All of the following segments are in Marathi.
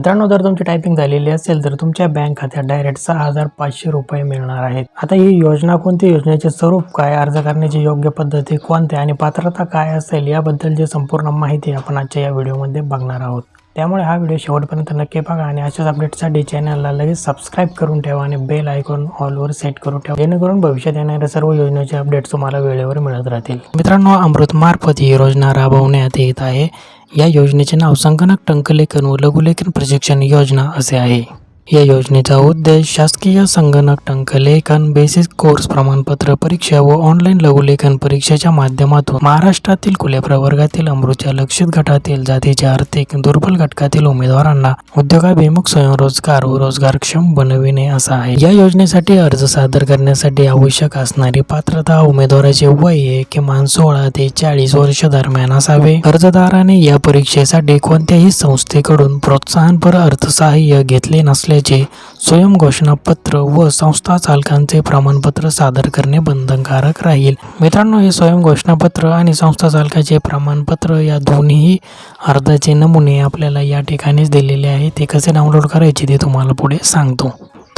मित्रांनो जर तुमची टायपिंग झालेली असेल तर तुमच्या बँक खात्यात डायरेक्ट सहा हजार पाचशे रुपये मिळणार आहेत. आता ही योजना कोणती? योजनेचे स्वरूप काय? अर्ज करण्याची योग्य पद्धती कोणत्या आणि पात्रता काय असेल? याबद्दलची संपूर्ण माहिती आपण आजच्या या व्हिडिओमध्ये बघणार आहोत. त्यामुळे हा व्हिडिओ शेवटपर्यंत नक्की बघा आणि अशाच अपडेटसाठी चॅनलला लगेच सबस्क्राईब करून ठेवा आणि बेल आयकॉन ऑलवर सेट करून ठेवा जेणेकरून भविष्यात येणाऱ्या सर्व योजनेचे अपडेट्स तुम्हाला वेळेवर मिळत राहतील. मित्रांनो अमृतमार्फत ही योजना राबवण्यात येत आहे. या योजनेचे नाव संगणक टंकलेखन व लघुलेखन प्रशिक्षण योजना असे आहे. या योजनेचा उद्देश शासकीय संगणक टंकलेखन बेसिस कोर्स प्रमाणपत्र परीक्षा व ऑनलाईन लघुलेखन परीक्षेच्या माध्यमातून महाराष्ट्रातील खुल्या प्रवर्गातील अमृतच्या लक्षित गटातील जातीच्या आर्थिक दुर्बल घटकातील उमेदवारांना उद्योगाभिमुख स्वयंरोजगार व रोजगारक्षम बनविणे असा आहे. या योजनेसाठी अर्ज सादर करण्यासाठी आवश्यक असणारी पात्रता उमेदवाराचे वय हे किमान सोळा ते चाळीस वर्ष दरम्यान असावे. अर्जदाराने या परीक्षेसाठी कोणत्याही संस्थेकडून प्रोत्साहनपर अर्थसहाय्य घेतले नसले स्वयं स्वयंघोषणापत्र व संस्था चालकांचे प्रमाणपत्र सादर करणे बंधनकारक राहील. मित्रांनो हे स्वयंघोषणापत्र आणि संस्था चालकाचे प्रमाणपत्र या दोन्ही अर्जाचे नमुने आपल्याला या ठिकाणीच दिलेले आहे ते कसे डाउनलोड करायचे ते तुम्हाला पुढे सांगतो.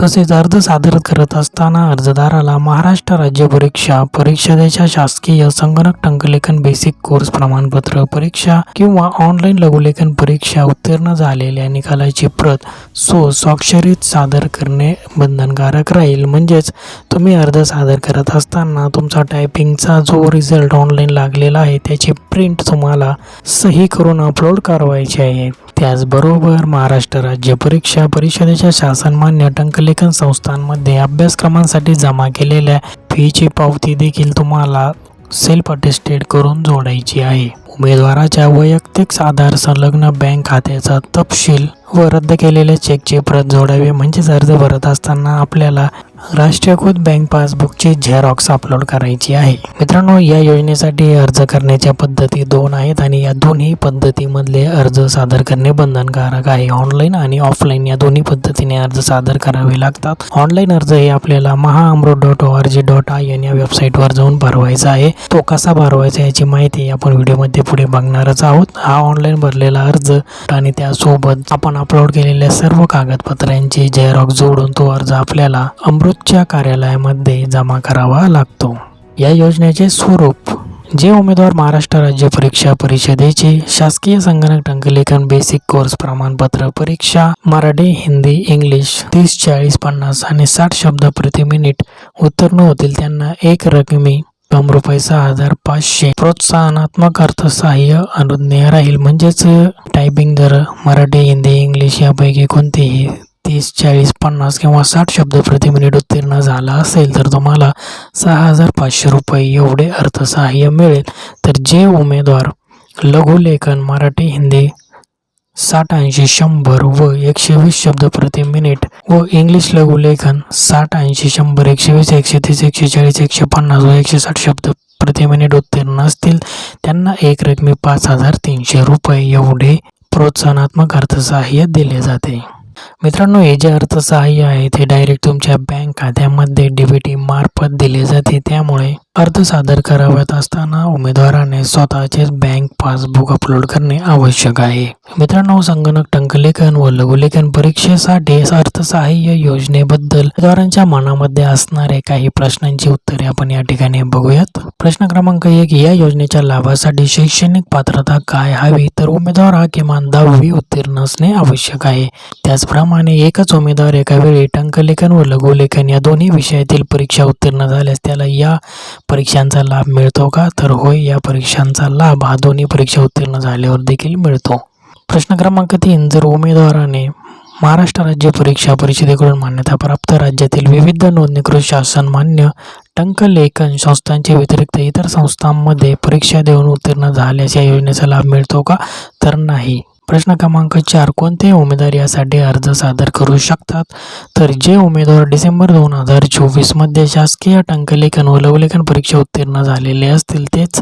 तसेच अर्ज सादर करत असताना अर्जदाराला महाराष्ट्र राज्य परीक्षा परिषदेच्या शासकीय संगणक टंकलेखन बेसिक कोर्स प्रमाणपत्र परीक्षा किंवा ऑनलाईन लघुलेखन परीक्षा उत्तीर्ण झालेल्या निकालाची प्रत सो स्वाक्षरीत सादर करणे बंधनकारक राहील. म्हणजेच तुम्ही अर्ज सादर करत असताना तुमचा टायपिंगचा जो रिझल्ट ऑनलाईन लागलेला आहे त्याची प्रिंट तुम्हाला सही करून अपलोड करावायची आहे. त्याचबरोबर महाराष्ट्र राज्य परीक्षा परिषदेच्या शासनमान्य टंकलेखन संस्थांमध्ये अभ्यासक्रमांसाठी जमा केलेल्या फीची पावती देखील तुम्हाला सेल्फ अटेस्टेड करून जोडायची आहे. उमेदवाराच्या वैयक्तिक आधार संलग्न बँक खात्याचा तपशील व रद्द केलेल्या चेकची प्रत जोडावी म्हणजेच अर्ज भरत असताना आपल्याला राष्ट्रीयकृत बँक पासबुकची झेरॉक्स अपलोड करायची आहे. मित्रांनो या योजनेसाठी अर्ज करण्याच्या पद्धती दोन आहेत आणि या दोन्ही पद्धतीमधले अर्ज सादर करणे बंधनकारक आहे. ऑनलाईन आणि ऑफलाईन या दोन्ही पद्धतीने अर्ज सादर करावे लागतात. ऑनलाईन अर्ज हे आपल्याला Mahaamrut dot O R G dot I N या वेबसाईटवर जाऊन भरवायचा आहे. तो कसा भरवायचा याची माहिती आपण व्हिडिओमध्ये पुढे बघणारच आहोत. हा ऑनलाईन भरलेला अर्ज आणि त्यासोबत आपण अपलोड केलेल्या सर्व कागदपत्रांची झेरॉक्स जोडून तो अर्ज आपल्याला अमृत अमृतच्या कार्यालयामध्ये जमा करावा लागतो. या योजनेचे स्वरूप जे उमेदवार महाराष्ट्र राज्य परीक्षा परिषदेचे शासकीय संगणक टंकलेखन बेसिक कोर्स प्रमाणपत्र परीक्षा मराठी हिंदी इंग्लिश तीस चाळीस पन्नास आणि साठ शब्द प्रति मिनिट उत्तीर्ण होतील त्यांना एक रकमी कम रुपये सहा हजार पाचशे. प्रोत्साहनात्मक अर्थसहाय्य अनुज्ञेय राहील म्हणजेच टायपिंग दर मराठी हिंदी इंग्लिश यापैकी कोणतेही तीस चाळीस पन्नास किंवा साठ शब्द प्रति मिनिट उत्तीर्ण झाला असेल तर तुम्हाला सहा हजार पाचशे रुपये एवढे अर्थसहाय्य मिळेल. तर जे उमेदवार लघुलेखन मराठी हिंदी साठ ऐंशी शंभर व एकशे वीस शब्द प्रति मिनिट व इंग्लिश लघुलेखन साठ ऐंशी शंभर एकशे वीस एकशे तीस एकशे चाळीस एकशे पन्नास व एकशे साठ शब्द प्रति मिनिट उत्तीर्ण असतील त्यांना एक रकमी पाच हजार तीनशे रुपये एवढे प्रोत्साहनात्मक अर्थसहाय्य दिले जाते. मित्रांनो हे जे अर्थसहाय्य आहे ते डायरेक्ट तुमच्या बँक खात्यामध्ये डी बी टी मार्फत दिले जाते. त्यामुळे अर्ज सादर करावत असताना उमेदवाराने स्वतःचे बँक पासबुक अपलोड करणे आवश्यक आहे. मित्रांनो संगणक टंकलेखन व लघुलेखन परीक्षेसाठी अर्थसहाय्य योजनेबद्दल उमेदवारांच्या मनामध्ये असणारे काही प्रश्नांची उत्तरे आपण या ठिकाणी बघूयात. प्रश्न क्रमांक एक या योजनेच्या लाभासाठी शैक्षणिक पात्रता काय हवी? तर उमेदवार हा किमान दहावी उत्तीर्ण असणे आवश्यक आहे. त्याचप्रमाणे एकच उमेदवार एका वेळी टंकलेखन व लघुलेखन या दोन्ही विषयातील परीक्षा उत्तीर्ण झाल्यास त्याला या परीक्षांचा लाभ मिळतो का? तर होय या परीक्षांचा लाभ हा दोन्ही परीक्षा उत्तीर्ण झाल्यावर देखील मिळतो. प्रश्न क्रमांक तीन जर उमेदवाराने महाराष्ट्र राज्य परीक्षा परिषदेकडून मान्यताप्राप्त राज्यातील विविध नोंदणीकृत शासन मान्य टंकलेखन संस्थांच्या व्यतिरिक्त इतर संस्थांमध्ये परीक्षा देऊन उत्तीर्ण झाल्यास या योजनेचा लाभ मिळतो का? तर नाही. प्रश्न क्रमांक चार कोणते उमेदवार यासाठी अर्ज सादर करू शकतात? तर जे उमेदवार डिसेंबर दोन हजार चोवीसमध्ये शासकीय टंकलेखन व लवलेखन परीक्षा उत्तीर्ण झालेले असतील तेच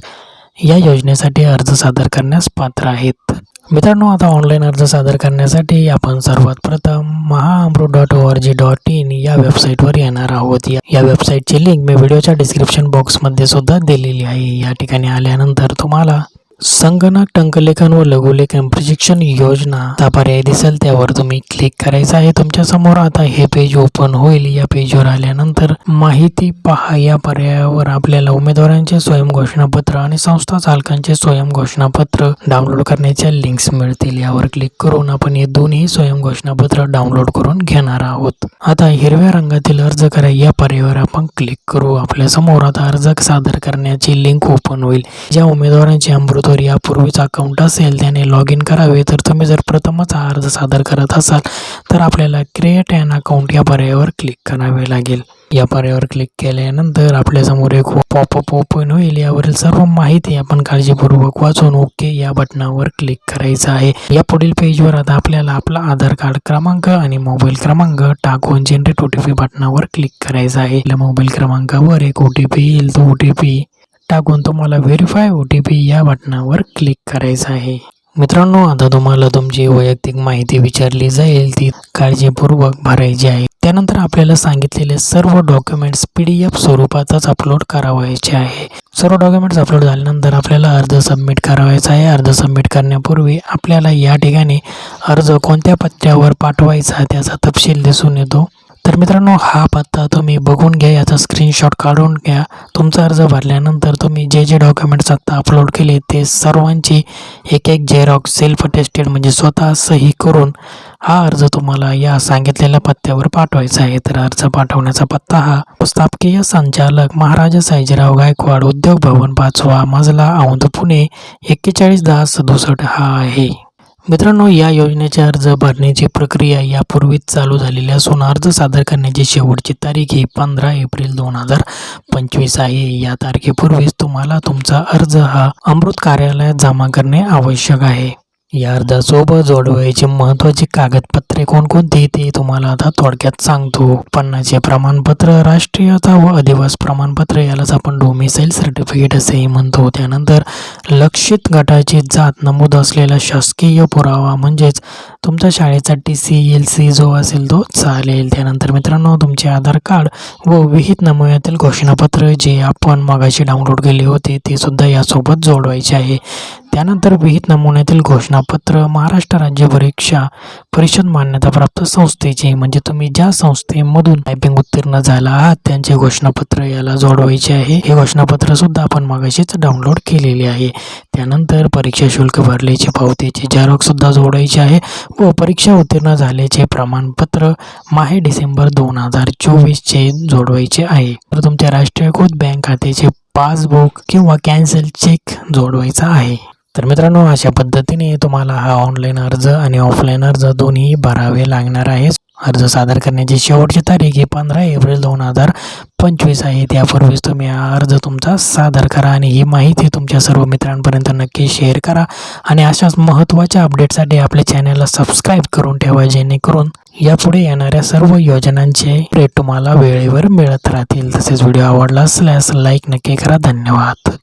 या योजनेसाठी अर्ज सादर करण्यास पात्र आहेत. मित्रांनो आता ऑनलाईन अर्ज सादर करण्यासाठी आपण सर्वात प्रथम Mahaamrut dot O R G dot in या वेबसाईटवर येणार आहोत. या या वेबसाईटची लिंक मी व्हिडिओच्या डिस्क्रिप्शन बॉक्समध्ये सुद्धा दिलेली आहे. या ठिकाणी आल्यानंतर तुम्हाला संगणक टंकलेखन व लघुलेखन प्रशिक्षण योजना हा पर्याय दिसेल. त्यावर तुम्ही क्लिक करायचं आहे. तुमच्यासमोर आता हे पेज ओपन होईल. या पेजवर आल्यानंतर माहिती पहा. या पर्यायावर आपल्याला उमेदवारांचे स्वयं घोषणापत्र आणि संस्था चालकांचे स्वयं घोषणापत्र डाउनलोड करण्याच्या लिंक्स मिळतील. यावर क्लिक करून आपण हे दोन्ही स्वयं घोषणापत्र डाउनलोड करून घेणार आहोत. आता हिरव्या रंगातील अर्ज करा. या पर्यायावर आपण क्लिक करू. आपल्यासमोर आता अर्ज सादर करण्याची लिंक ओपन होईल. ज्या उमेदवारांचे अमृतवर यापूर्वीच अकाउंट असेल त्याने लॉग इन करावे. तर तुम्ही जर प्रथमच हा अर्ज सादर करत असाल तर आपल्याला क्रिएट अन अकाउंट या पर्यायावर क्लिक करावे लागेल. या पर्यायावर क्लिक केल्यानंतर आपल्यासमोर एक पॉपअप ओपन होईल. यावरील सर्व माहिती आपण काळजीपूर्वक वाचून ओके या बटनावर क्लिक करायचं आहे. या पुढील पेजवर आता आपल्याला आपला आधार कार्ड क्रमांक आणि मोबाईल क्रमांक टाकून जनरेट ओ टी पी बटनावर क्लिक करायचं आहे. आपल्या मोबाईल क्रमांकावर एक ओ टी पी येईल. तो ओ टी पी टाकून तुम्हाला व्हेरीफाय ओ टी पी या बटनावर क्लिक करायचं आहे. मित्रांनो आता तुम्हाला तुमची वैयक्तिक माहिती विचारली जाईल ती काळजीपूर्वक भरायची आहे. त्यानंतर आपल्याला सांगितलेले सर्व डॉक्युमेंट्स पी डी एफ स्वरूपातच अपलोड करावायचे आहे. सर्व डॉक्युमेंट्स अपलोड झाल्यानंतर आपल्याला अर्ज सबमिट करावायचा आहे. अर्ज सबमिट करण्यापूर्वी आपल्याला या ठिकाणी अर्ज कोणत्या पत्त्यावर पाठवायचा त्याचा तपशील दिसून येतो. तर मित्रांनो हा पत्ता तुम्ही बघून घ्या याचा स्क्रीनशॉट काढून घ्या. तुमचा अर्ज भरल्यानंतर तुम्ही जे जे डॉक्युमेंट्स आत्ता अपलोड केले ते सर्वांची एक एक झेरॉक्स सेल्फ अटेस्टेड म्हणजे स्वतः सही करून हा अर्ज तुम्हाला या सांगितलेल्या पत्त्यावर पाठवायचा आहे. तर अर्ज पाठवण्याचा पत्ता हा पुस्तापकीय संचालक महाराजा सायजीराव गायकवाड उद्योग भवन पाचवा मजला औंध पुणे एक्केचाळीस दहा सदुसष्ट हा आहे. मित्रांनो या योजनेचे अर्ज भरण्याची प्रक्रिया यापूर्वीच चालू झालेली असून अर्ज सादर करण्याची शेवटची तारीख ही पंधरा एप्रिल दोन हजार पंचवीस आहे. या तारखेपूर्वीच तुम्हाला तुमचा अर्ज हा अमृत कार्यालयात जमा करणे आवश्यक आहे. या अर्जासोबत जोडवायची महत्त्वाची कागदपत्रे कोणकोणती ते तुम्हाला आता थोडक्यात सांगतो. उत्पन्नाचे प्रमाणपत्र राष्ट्रीयता व अधिवास प्रमाणपत्र यालाच आपण डोमिसाईल सर्टिफिकेट असेही म्हणतो. त्यानंतर लक्षित गटाची जात नमूद असलेला शासकीय पुरावा म्हणजेच तुमच्या शाळेचा टी सी एल सी जो असेल तो चालेल. त्यानंतर मित्रांनो तुमचे आधार कार्ड व विहित नमुन्यातील घोषणापत्र जे आपण मगाशी डाउनलोड केले होते ते सुद्धा यासोबत जोडवायचे आहे. त्यानंतर विहित नमुन्यातील घोषणापत्र महाराष्ट्र राज्य परीक्षा परिषद मान्यताप्राप्त संस्थेचे म्हणजे तुम्ही ज्या संस्थेमधून टायपिंग उत्तीर्ण झाला आहात त्यांचे घोषणापत्र याला जोडवायचे आहे. हे घोषणापत्र सुद्धा आपण मागाशीच डाउनलोड केलेले आहे. त्यानंतर परीक्षा शुल्क भरल्याची पावतीची झेरॉक्स सुद्धा जोडायचे आहे व परीक्षा उत्तीर्ण झाल्याचे प्रमाणपत्र माहे डिसेंबर दोन हजार चोवीसचे जोडवायचे आहे. तर तुमच्या राष्ट्रीयकृत बँक खात्याचे पासबुक किंवा कॅन्सल चेक जोडवायचा आहे. तर मित्रांनो अशा पद्धतीने तुम्हाला हा ऑनलाईन अर्ज आणि ऑफलाईन अर्ज दोन्ही भरावे लागणार आहे अर्ज सादर करण्याची शेवटची तारीख ही पंधरा एप्रिल दोन हजार पंचवीस आहे. त्यापूर्वीच तुम्ही हा अर्ज तुमचा सादर करा आणि ही माहिती तुमच्या सर्व मित्रांपर्यंत नक्की शेअर करा. आणि अशाच महत्त्वाच्या अपडेटसाठी आपल्या चॅनलला सबस्क्राईब करून ठेवा जेणेकरून यापुढे येणाऱ्या सर्व योजनांचे अपडेट तुम्हाला वेळेवर मिळत राहतील. तसेच व्हिडिओ आवडला असल्यास लाईक नक्की करा. धन्यवाद.